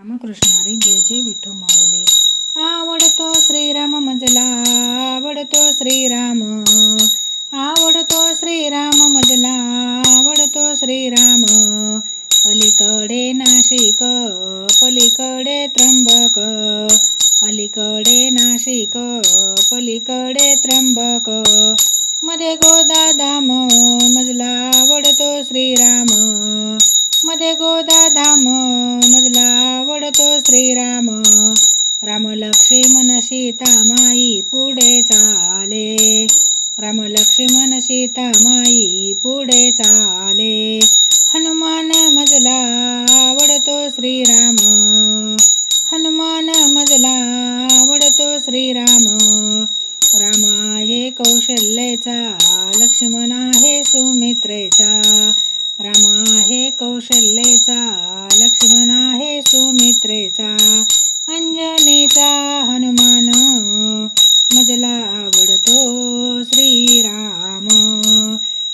रामकृष्णारी जय जय विठो माऊली. आवडतो श्रीराम मजला आवडतो श्रीराम. आवडतो श्रीराम मजला आवडतो श्रीराम. अलीकडे नाशिक पलीकडे त्र्यंबक. अलीकडे नाशिक पलीकडे त्र्यंबक. मध्ये गोदाधाम मजला आवडतो श्रीराम. मध्ये गोदा धाम मजला सीतामाई पुढे चाले. राम लक्ष्मण सीतामाई पुढे चाले. हनुमान मजला आवडतो श्रीराम. हनुमान मजला आवडतो श्रीराम. राम आहे कौशल्याचा लक्ष्मण आहे सुमित्रेचा. राम आहे कौशल्याचा लक्ष्मण आहे सुमित्रेचा. अंजनीचा हनुमान मजला आवडतो श्रीराम.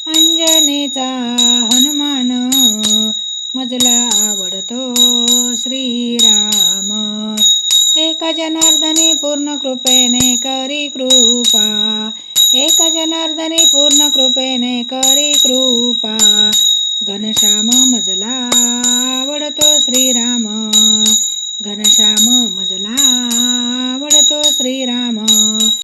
अंजनेचा हनुमान मजला आवडतो श्रीराम. एका जनार्दनी पूर्ण कृपेने करी कृपा. एका जनार्दनी पूर्ण कृपेने करी कृपा. घनश्याम मजला आवडतो श्रीराम.